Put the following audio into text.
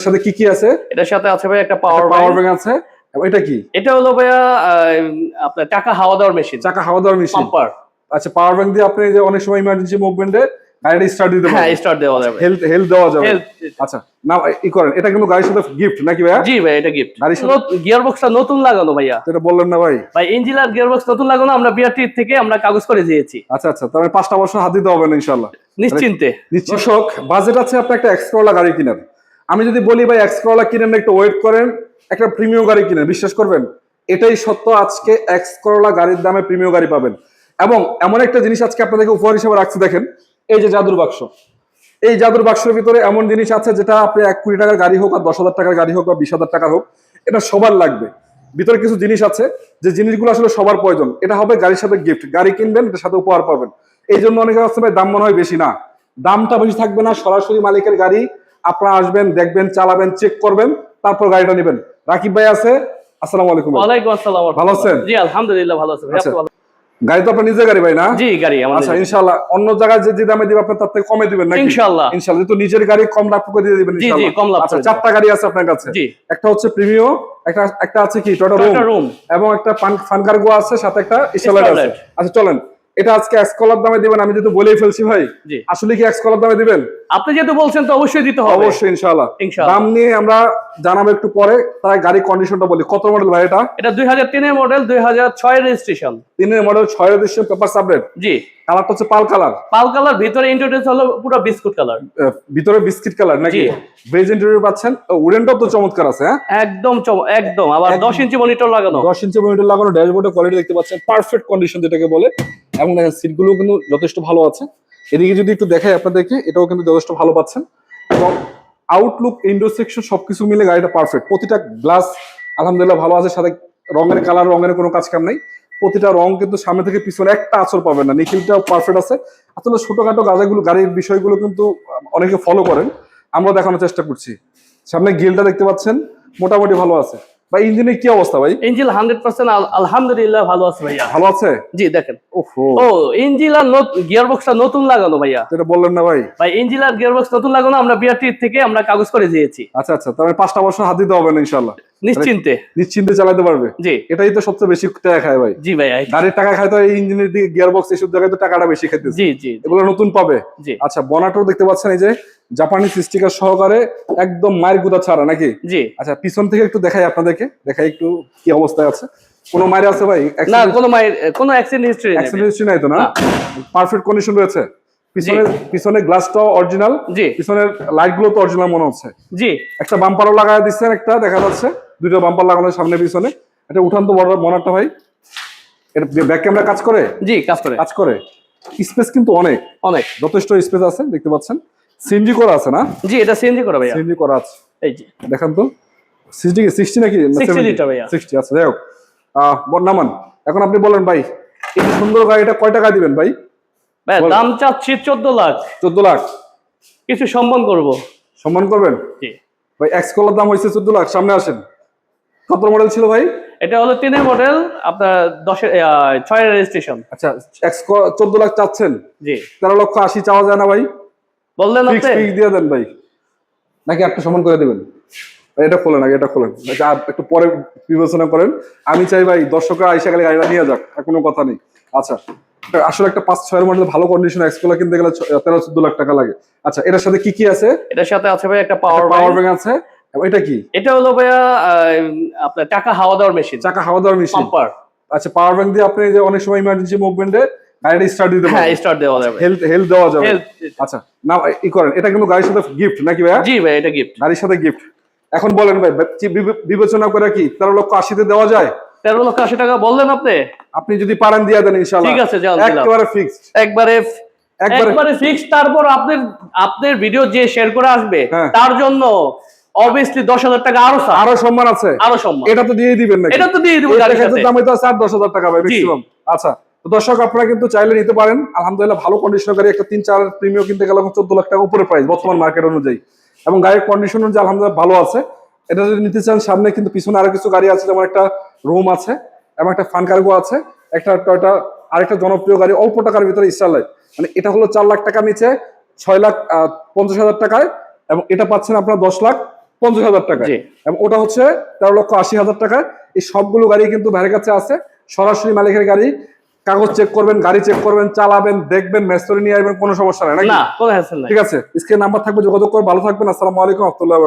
সাথে কি কি আছে? এটার সাথে আছে ভাই একটা পাওয়ার পাওয়ার ব্যাংক আছে। এটা কি? এটা হলো ভাইয়া আপনার টাকা হাওয়া দেওয়ার মেশিন চাকা হাওয়া দেওয়ার মেশিন পাম্পার আচ্ছা পাওয়ার ব্যাংক দিয়ে আপনি যে অনেক সময় ইমার্জেন্সি মুভমেন্টে গাড়িটা স্টার্ট দিতে হ্যাঁ স্টার্ট দেওয়া যাবে। হেলথ হেলথ দেওয়া যাবে। আচ্ছা না ই করেন। এটা কিন্তু গাড়ির সাথে গিফট নাকি ভাইয়া? জি ভাই এটা গিফট গাড়ির সাথে- গিয়ার বক্সটা নতুন লাগানো ভাইয়া। এটা বললেন না ভাই। ভাই ইঞ্জিন আর গিয়ার বক্স নতুন লাগানো আমরা বিআরটি থেকে আমরা কাগজ করে দিয়েছি। আচ্ছা আচ্ছা তাহলে পাঁচটা বছর হাত দিতে হবে না ইনশাল্লাহ নিশ্চিন্তে। দর্শক বাজেট আছে আপনার একটা এক্সকরলা গাড়ি কিনেন। আমি যদি বলি ভাই এক্সকরলা কিনেন, একটু ওয়েট করেন, একটা প্রিমিয়াম গাড়ি কিনেন, বিশ্বাস করবেন? এটাই সত্য, আজকে এক্সকরলা গাড়ির দামে প্রিমিয়াম গাড়ি পাবেন। এবং এমন একটা জিনিস আজকে আপনাদেরকে উপহার হিসেবে রাখছি, দেখেন, এই যে জাদুর বাক্স। এই জাদুর বাক্সের ভিতরে এমন জিনিস আছে যেটা আপনি এক কোটি টাকার গাড়ি হোক, আর দশ হাজার টাকার গাড়ি হোক, বা বিশ হাজার টাকার হোক, এটা সবার লাগবে। ভিতরে কিছু জিনিস আছে যে জিনিসগুলো আসলে সবার প্রয়োজন। এটা হবে গাড়ির সাথে গিফট গাড়ি কিনবেন, এটার সাথে উপহার পাবেন। এই জন্য অনেকে ভাই, দাম মনে হয় বেশি না। দামটা বেশি থাকবে না, সরাসরি মালিকের গাড়ি আপনারা আসবেন দেখবেন চালাবেন চেক করবেন তারপর গাড়িটা নেবেন। রাকিব ভাই আছে? আসসালামু আলাইকুম ওয়ালাইকুম আসসালাম। ভালো আছেন? জি আলহামদুলিল্লাহ ভালো আছি ভাই, আচ্ছা। আপনি গাড়ি তো আপনার নিজের গাড়ি ভাই না? জি গাড়ি আচ্ছা ইনশাআল্লাহ। অন্য জায়গায় যে যে দামে দিবে আপনার তার থেকে কমে দিবেন নাকি? ইনশাআল্লাহ। ইনশাআল্লাহ। যেহেতু নিজের গাড়ি কম লাভ করে দিয়ে দিবেন জি, জি, কম লাভ আচ্ছা চারটা গাড়ি আছে আপনার কাছে? জি। একটা হচ্ছে প্রিমিও একটা একটা আছে কি? টয়টা রুম এবং একটা ফান ফান কার্গো আছে সাথে একটা আছে। আচ্ছা চলেন। এটা আজকে এক্সকলার দামে দিবেন আমি যেহেতু বলেই ফেলছি ভাই। আসলে কি এক্সকলার দামে দিবেন? আপনি যেহেতু বলছেন তো অবশ্যই দিতে হবে। অবশ্যই ইনশাআল্লাহ। দাম নিয়ে আমরা জানাব একটু পরে তাই গাড়ি কন্ডিশনটা বলি। কত মডেল ভাই এটা? এটা দুই হাজার তিনের মডেল দুই ছয় রেজিস্ট্রেশন তিনের মডেল ছয় এডিশন পেপার সাবলেট জি। কালারটা হচ্ছে পাল কালার পাল কালার ভিতরে ইন্টারটেন্স হলো পুরো বিস্কুট কালার ভিতরে বিস্কিট কালার নাকি। বেজ ইন্টেরিয়র পাচ্ছেন? উডেনটাও তো চমৎকার আছে হ্যাঁ? একদম একদম। আবার একদম। দশ ইঞ্চি মনিটর লাগানো। দশ ইঞ্চি মনিটর লাগানো ড্যাশবোর্ডের কোয়ালিটি দেখতে পাচ্ছেন। পারফেক্ট কন্ডিশন যেটাকে বলে। এবং সিটগুলো কিন্তু যথেষ্ট ভালো আছে। এদিকে যদি একটু দেখাই আপনাদেরকে, এটাও কিন্তু যথেষ্ট ভালো পাচ্ছেন। এবং আউটলুক ইন্ডো সেকশন সবকিছু মিলে গাড়িটা পারফেক্ট প্রতিটা গ্লাস আলহামদুলিল্লাহ ভালো আছে, সাথে রঙের কালার রঙের কোনো কাজ কাম নেই। প্রতিটা রং কিন্তু সামনে থেকে পিছনে একটা আচর পাবেন না। নিখিলটাও পারফেক্ট আছে। আসলে ছোটখাটো গাজাগুলো, গাড়ির বিষয়গুলো কিন্তু অনেকে ফলো করেন। আমরা দেখানোর চেষ্টা করছি। সামনে গিলটা দেখতে পাচ্ছেন। মোটামুটি ভালো আছে। বা ইঞ্জিনের কি অবস্থা ভাই? ইঞ্জিল হান্ড্রেড পার্সেন্ট আলহামদুলিল্লাহ ভালো আছে ভাইয়া। ভালো আছে? জি দেখেন। ও ইঞ্জিল আর গিয়ার বক্সটা নতুন লাগানো ভাইয়া। এটা বললেন না ভাই। ভাই ইঞ্জিল আর গিয়ার বক্স নতুন লাগানো আমরা বিআরটি থেকে আমরা কাগজ করে দিয়েছি। আচ্ছা আচ্ছা তাহলে পাঁচটা বছর হাত দিতে হবে না ইনশাল্লাহ নিশ্চিন্তে। নিশ্চিন্তে চালাতে পারবে? জি। এটাই তো সবচেয়ে বেশি টাকা খায় ভাই। জি ভাই গাড়ির টাকা খায় তো এই ইঞ্জিনের দিকে গিয়ার বক্স এইসব জায়গায় তো টাকাটা বেশি খাইতেছে। জি জি এগুলো নতুন পাবে? জি। আচ্ছা বনাটাও দেখতে পাচ্ছেন এই যে জাপানি স্টিকার সহকারে একদম মায়ের গুদা ছাড়া নাকি? জি। আচ্ছা পিছন থেকে একটু দেখাই আপনাদেরকে দেখাই একটু কি অবস্থায় আছে। কোনো মায়ের আছে ভাই? না কোনো মায়ের কোনো অ্যাক্সিডেন্ট হিস্ট্রি অ্যাক্সিডেন্ট হিস্ট্রি নাই তো না? না। পারফেক্ট কন্ডিশন রয়েছে। পিছনে পিছনে গ্লাসটাও অরিজিনাল জি। পিছনের লাইটগুলো তো অরিজিনাল মনে হচ্ছে। জি। একটা বাম্পারও লাগায় দিচ্ছেন একটা দেখা যাচ্ছে। দুটো বাম্পার লাগানো সামনে পিছনে। এটা উঠান তো বড় মনারটা ভাই। এটা ব্যাক ক্যামেরা কাজ করে? জি কাজ করে। কাজ করে। স্পেস কিন্তু অনেক। অনেক। যথেষ্ট স্পেস আছে দেখতে পাচ্ছেন। সিএনজি করা আছে না? জি এটা সিএনজি করে ভাইয়া। সিএনজি করা আছে। এই জি দেখান তো। সিক্সটি সিক্সটি নাকি? 60 লিটার ভাইয়া। সিক্সটি আছে যাই হোক। বর্ণামান এখন আপনি বলেন ভাই এই সুন্দর গাড়িটা কয় টাকা দিবেন ভাই? ভাই দাম চাচ্ছি চোদ্দ লাখ। চোদ্দ লাখ। কিছু সম্মান করব। সম্মান করবেন? জি। ভাই এক্স কলার দাম হয়েছে চোদ্দ লাখ সামনে আসেন। কত মডেল ছিল ভাই? এটা হলো তিনের মডেল আপনার দশের ছয়ের রেজিস্ট্রেশন আচ্ছা এক্স চোদ্দ লাখ চাচ্ছেন। জি। তেরো লক্ষ আশি চাওয়া যায় না ভাই? বললেন আপনি? ফিক্স দিয়ে দেন ভাই। নাকি একটা সমান করে দেবেন? এটা খোলেন আগে এটা খোলেন। একটু পরে বিবেচনা করেন। আমি চাই ভাই দর্শকরা আইসা গেলে গাড়িটা নিয়ে যাক আর কোনো কথা নেই। আচ্ছা আসলে একটা পাঁচ ছয়ের মডেল ভালো কন্ডিশন এক্সকোলা কিনতে গেলে তেরো চোদ্দ লাখ টাকা লাগে। আচ্ছা এটার সাথে কি কি আছে? এটার সাথে আছে ভাই একটা পাওয়ার পাওয়ার ব্যাংক আছে। এটা কি? এটা হলো ভাইয়া আপনার টাকা হাওয়া দেওয়ার মেশিন টাকা হাওয়া দেওয়ার মেশিন আচ্ছা পাওয়ার ব্যাংক দিয়ে আপনি যে অনেক সময় ইমার্জেন্সি মুভমেন্টে গাড়িটা স্টার্ট দিতে হ্যাঁ স্টার্ট দেওয়া যাবে। হেলথ হেলথ দেওয়া যাবে। আচ্ছা না ই করেন এটা কিন্তু গাড়ির সাথে গিফট নাকি ভাইয়া? জি ভাই এটা গিফট গাড়ির সাথে গিফট এখন বলেন ভাই বিবেচনা করে কি তেরো লক্ষ আশিতে দেওয়া যায়? তেরো লক্ষ আশি টাকা বললেন আপনি? আপনি যদি পারেন দিয়ে দেন ইনশাল্লাহ ঠিক আছে। একেবারে ফিক্সড একবারে একবারে একবারে ফিক্স তারপর আপনার আপনার ভিডিও যে শেয়ার করে আসবে হ্যাঁ। তার জন্য অবভিয়াসলি দশ হাজার টাকা আরও আরও সম্মান আছে? আরও সম্মান। এটা তো দিয়ে দিবেন নাকি? এটা তো দিয়ে দিব গাড়ির সাথে। দাম আছে টাকা ভাই ম্যাক্সিমাম আচ্ছা তো দর্শক আপনারা কিন্তু চাইলে নিতে পারেন। আলহামদুলিল্লাহ ভালো কন্ডিশন গাড়ি একটা তিন চার প্রিমিয়াম কিনতে গেলে চোদ্দ লাখ টাকা উপরে প্রাইস বর্তমান মার্কেট অনুযায়ী। এবং গাড়ির কন্ডিশন অনুযায়ী আলহামদুলিল্লাহ ভালো আছে। এটা যদি নিতে চান সামনে কিন্তু পিছনে আরও কিছু গাড়ি আছে যেমন একটা রুম আছে এবং একটা ফান কার্গো আছে একটা টয়টা আরেকটা জনপ্রিয় গাড়ি অল্প টাকার ভিতরে স্টারলাইট মানে এটা হলো চার লাখ টাকা নিচে ছয় লাখ পঞ্চাশ হাজার টাকায় এবং এটা পাচ্ছেন আপনার দশ লাখ পঞ্চাশ হাজার টাকা জি। এবং ওটা হচ্ছে তেরো লক্ষ আশি হাজার টাকা এই সবগুলো গাড়ি কিন্তু ভাইয়ের কাছে আছে। সরাসরি মালিকের গাড়ি কাগজ চেক করবেন গাড়ি চেক করবেন চালাবেন দেখবেন মেস্তরি নিয়ে আসবেন কোনো সমস্যা নেই নাকি? না কোনো হ্যাসেল নাই। ঠিক আছে স্ক্রিন নাম্বার থাকবে যোগাযোগ করে ভালো থাকবেন আসসালামু আলাইকুম রহমতুল্লাহ